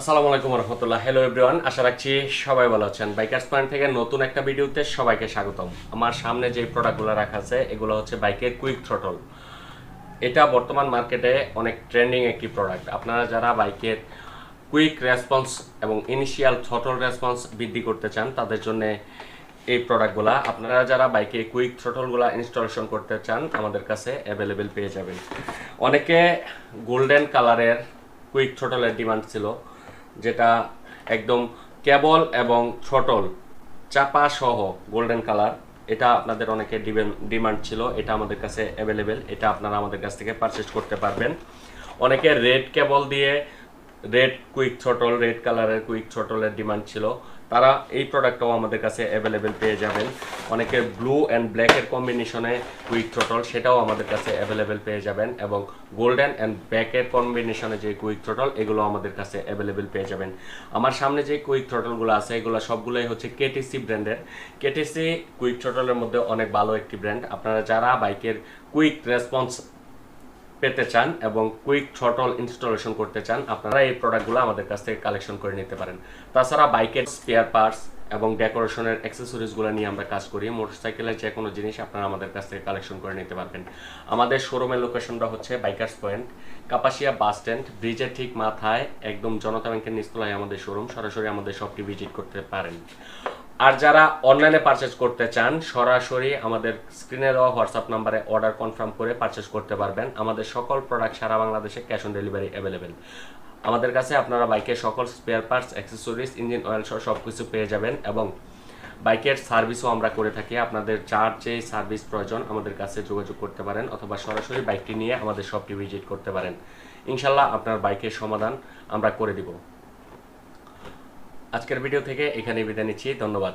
আসসালামু আলাইকুম রহমতুল্লাহ hello everyone আশা রাখছি সবাই ভালো আছেন। বাইকার্স পয়েন্ট থেকে নতুন একটা ভিডিওতে সবাইকে স্বাগতম। আমার সামনে যে প্রোডাক্টগুলো রাখা আছে, এগুলো হচ্ছে বাইকের কুইক থ্রটল এটা বর্তমান মার্কেটে অনেক ট্রেন্ডিং একটি প্রোডাক্ট আপনারা যারা বাইকের কুইক রেসপন্স এবং ইনিশিয়াল থ্রটল রেসপন্স বৃদ্ধি করতে চান, তাদের জন্য এই প্রোডাক্টগুলা আপনারা যারা বাইকে কুইক থ্রটলগুলা ইনস্টলেশন করতে চান, আমাদের কাছে অ্যাভেলেবেল পেয়ে যাবেন। অনেকে গোল্ডেন কালারের কুইক থ্রটলের ডিমান্ড ছিল। যেটা একদম কেবল এবং ছটল, চাপা সহ গোল্ডেন কালার এটা আপনাদের অনেকে ডিমান্ড ছিল, এটা আমাদের কাছে অ্যাভেলেবেল এটা আপনারা আমাদের কাছ থেকে পারচেস করতে পারবেন। অনেকে রেড কেবল দিয়ে রেড কুইক ছটল রেড কালারের কুইক ছটলের ডিমান্ড ছিল। তারা এই প্রোডাক্টটাও আমাদের কাছে অ্যাভেলেবেল পেয়ে যাবেন। অনেকে ব্লু অ্যান্ড ব্ল্যাকের কম্বিনেশনে কুইক থ্রটল সেটাও আমাদের কাছে অ্যাভেলেবেল পেয়ে যাবেন এবং গোল্ডেন অ্যান্ড ব্ল্যাকের কম্বিনেশনে যে কুইক থ্রটল এগুলো আমাদের কাছে অ্যাভেলেবেল পেয়ে যাবেন। আমার সামনে যে কুইক থ্রটলগুলো আছে, এগুলো সবগুলোই হচ্ছে কেটিসি ব্র্যান্ডের কেটিসি কুইক থ্রটলের মধ্যে অনেক ভালো একটি ব্র্যান্ড আপনারা যারা বাইকের কুইক রেসপন্স পেতে চান এবং কুইক থ্রটল ইনস্টলেশন করতে চান, আপনারা এই প্রোডাক্টগুলো আমাদের কাছ থেকে কালেকশন করে নিতে পারেন। তাছাড়া বাইকের স্পেয়ার পার্টস এবং ডেকোরেশনের অ্যাক্সেসরিজগুলো নিয়ে আমরা কাজ করি। মোটরসাইকেলের যে কোনো জিনিস আপনারা আমাদের কাছ থেকে কালেকশন করে নিতে পারবেন। আমাদের শোরুমের লোকেশনটা হচ্ছে bikers point Kapasia bus stand ব্রিজের ঠিক মাথায় একদম জনতা ব্যাংকের নিচতলায় আমাদের শোরুম সরাসরি আমাদের শপটি ভিজিট করতে পারেন। আর যারা অনলাইনে পারচেজ করতে চান, সরাসরি আমাদের স্ক্রিনে দেওয়া হোয়াটসঅ্যাপ নাম্বারে অর্ডার কনফার্ম করে পারচেজ করতে পারবেন। আমাদের সকল প্রোডাক্ট সারা বাংলাদেশে ক্যাশ অন ডেলিভারি অ্যাভেলেবেল আমাদের কাছে আপনারা বাইকের সকল spare parts accessories engine oil সহ সব কিছু পেয়ে যাবেন এবং বাইকের সার্ভিসও আমরা করে থাকি। আপনাদের যার যে সার্ভিস প্রয়োজন আমাদের কাছে যোগাযোগ করতে পারেন অথবা সরাসরি বাইকটি নিয়ে আমাদের শপটি ভিজিট করতে পারেন। ইনশাল্লাহ আপনার বাইকের সমাধান আমরা করে দিব। আজকের ভিডিও থেকে এখানে বিদায় নিচ্ছি ধন্যবাদ।